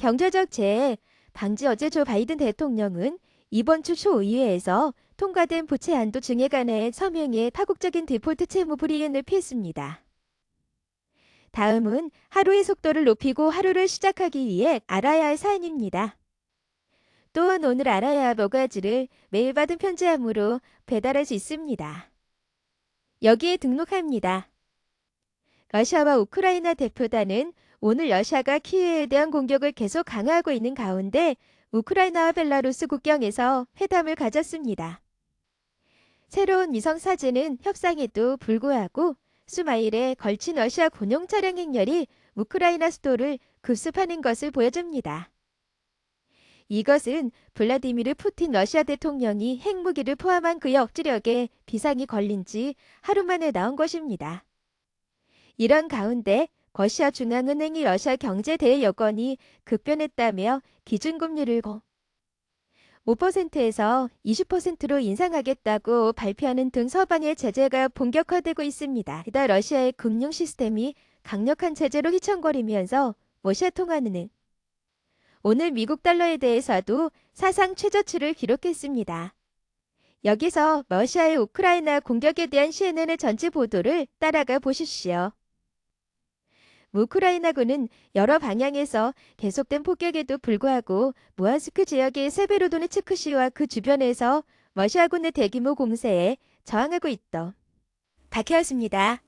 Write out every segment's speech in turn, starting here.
경제적 재해 방지 어제 조 바이든 대통령은 이번 주 초의회에서 통과된 부채한도 증액 관해 서명에 파국적인 디폴트 채무 불이행을 피했습니다. 다음은 하루의 속도를 높이고 하루를 시작하기 위해 알아야 할 사안입니다. 또한 오늘 알아야 할 뭐가지를 매일 받은 편지함으로 배달할 수 있습니다. 여기에 등록합니다. 러시아와 우크라이나 대표단은 오늘 러시아가 키예에 대한 공격을 계속 강화하고 있는 가운데 우크라이나와 벨라루스 국경에서 회담을 가졌습니다. 새로운 위성 사진은 협상에도 불구하고 수마일에 걸친 러시아 군용 차량 행렬이 우크라이나 수도를 급습하는 것을 보여줍니다. 이것은 블라디미르 푸틴 러시아 대통령이 핵무기를 포함한 그의 억지력에 비상이 걸린 지 하루 만에 나온 것입니다. 이런 가운데 러시아 중앙은행이 러시아 경제 대외 여건이 급변했다며 기준금리를 5%에서 20%로 인상하겠다고 발표하는 등 서방의 제재가 본격화되고 있습니다. 이다 러시아의 금융 시스템이 강력한 제재로 휘청거리면서 러시아 통화는 오늘 미국 달러에 대해서도 사상 최저치를 기록했습니다. 여기서 러시아의 우크라이나 공격에 대한 CNN의 전체 보도를 따라가 보십시오. 우크라이나군은 여러 방향에서 계속된 폭격에도 불구하고 무한스크 지역의 세베로도네츠크시와 그 주변에서 러시아군의 대규모 공세에 저항하고 있다. 밝혔습니다.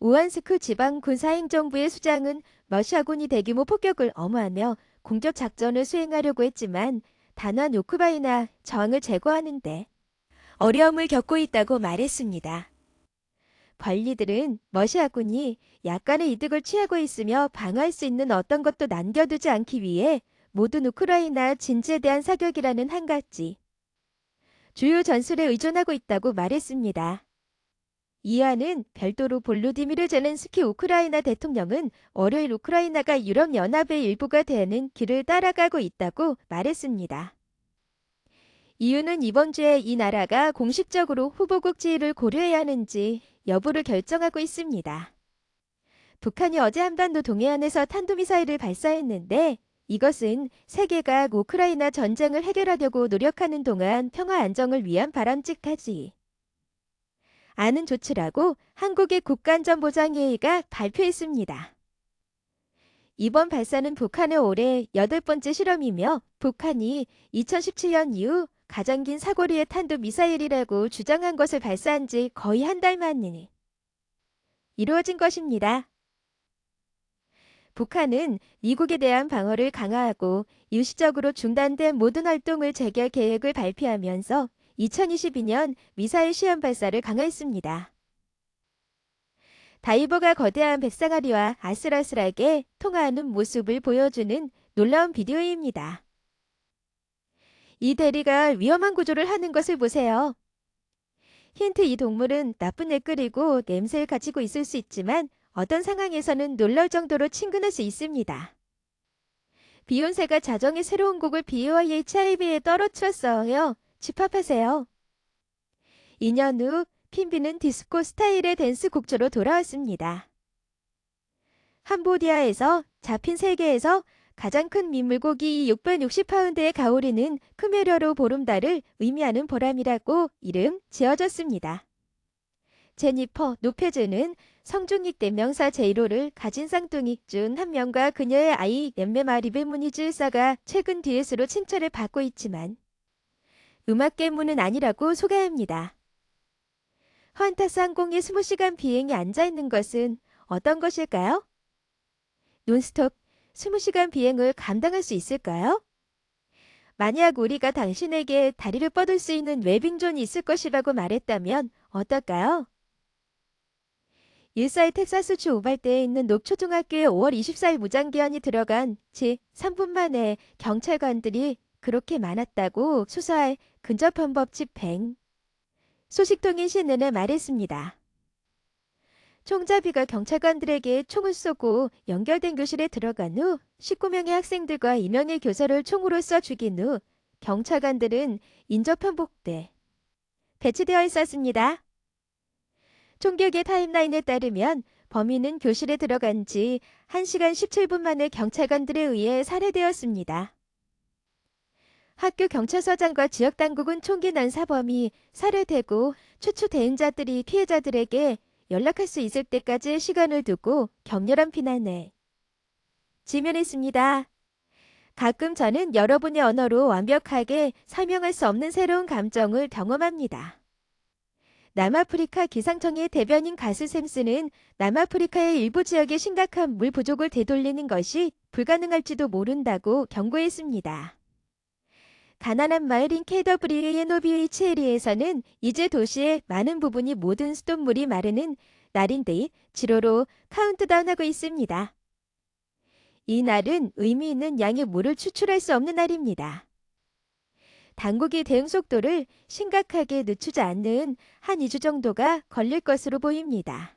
우한스크 지방 군사행정부의 수장은 러시아군이 대규모 폭격을 엄호하며 공격 작전을 수행하려고 했지만 단한 우크라이나 저항을 제거하는데 어려움을 겪고 있다고 말했습니다. 관리들은 러시아군이 약간의 이득을 취하고 있으며 방어할 수 있는 어떤 것도 남겨두지 않기 위해 모든 우크라이나 진지에 대한 사격이라는 한 가지 주요 전술에 의존하고 있다고 말했습니다. 이안은 별도로 볼로디미르 제렌스키 우크라이나 대통령은 월요일 우크라이나가 유럽연합의 일부가 되는 길을 따라가고 있다고 말했습니다. 이유는 이번 주에 이 나라가 공식적으로 후보국 지위를 고려해야 하는지 여부를 결정하고 있습니다. 북한이 어제 한반도 동해안에서 탄도미사일을 발사했는데 이것은 세계가 우크라이나 전쟁을 해결하려고 노력하는 동안 평화 안정을 위한 바람직하지. 아는 조치라고 한국의 국가안전보장회의가 발표했습니다. 이번 발사는 북한의 올해 여덟 번째 실험이며 북한이 2017년 이후 가장 긴 사거리의 탄도 미사일이라고 주장한 것을 발사한 지 거의 한 달 만에 이루어진 것입니다. 북한은 미국에 대한 방어를 강화하고 일시적으로 중단된 모든 활동을 재개할 계획을 발표하면서 2022년 미사일 시험 발사를 강화했습니다. 다이버가 거대한 백상아리와 아슬아슬하게 통화하는 모습을 보여주는 놀라운 비디오입니다. 이 대리가 위험한 구조를 하는 것을 보세요. 힌트 이 동물은 나쁜 애 끓이고 냄새를 가지고 있을 수 있지만 어떤 상황에서는 놀랄 정도로 친근할 수 있습니다. 비욘세가 자정의 새로운 곡을 BYHIV에 떨어뜨렸어요. 집합하세요. 2년 후 핀비는 디스코 스타일의 댄스 곡조로 돌아왔습니다. 함보디아에서 잡힌 세계에서 가장 큰 민물고기 660파운드의 가오리는 크메려로 보름달을 의미하는 보람이라고 이름 지어졌습니다. 제니퍼 노페즈는 성중익 대명사 제이로를 가진 쌍둥이 중한 명과 그녀의 아이 엠메마리베 무니즈사가 최근 뒤에스로 칭찬을 받고 있지만 음악 계문은 아니라고 소개합니다. 헌타스 항공의 20시간 비행에 앉아있는 것은 어떤 것일까요? 논스톱 20시간 비행을 감당할 수 있을까요? 만약 우리가 당신에게 다리를 뻗을 수 있는 웨빙존이 있을 것이라고 말했다면 어떨까요? 일사의 텍사스주 우발대에 있는 녹초등학교에 5월 24일 무장기한이 들어간 지 3분 만에 경찰관들이 그렇게 많았다고 수사할 근접헌법 집행. 소식통인 CNN에 말했습니다. 총잡이가 경찰관들에게 총을 쏘고 연결된 교실에 들어간 후 19명의 학생들과 2명의 교사를 총으로 쏴 죽인 후 경찰관들은 인접편복대 배치되어 있었습니다. 총격의 타임라인에 따르면 범인은 교실에 들어간 지 1시간 17분 만에 경찰관들에 의해 살해되었습니다. 학교 경찰서장과 지역 당국은 총기 난 사범이 살해되고 추추 대행자들이 피해자들에게 연락할 수 있을 때까지의 시간을 두고 격렬한 비난을 지면했습니다. 가끔 저는 여러분의 언어로 완벽하게 설명할 수 없는 새로운 감정을 경험합니다. 남아프리카 기상청의 대변인 가스 샘스는 남아프리카의 일부 지역의 심각한 물 부족을 되돌리는 것이 불가능할지도 모른다고 경고했습니다. 가난한 마을인 KW의 노비의치에리에서는 이제 도시의 많은 부분이 모든 수돗물이 마르는 날인데 지로로 카운트다운하고 있습니다. 이 날은 의미 있는 양의 물을 추출할 수 없는 날입니다. 당국이 대응 속도를 심각하게 늦추지 않는 한 2주 정도가 걸릴 것으로 보입니다.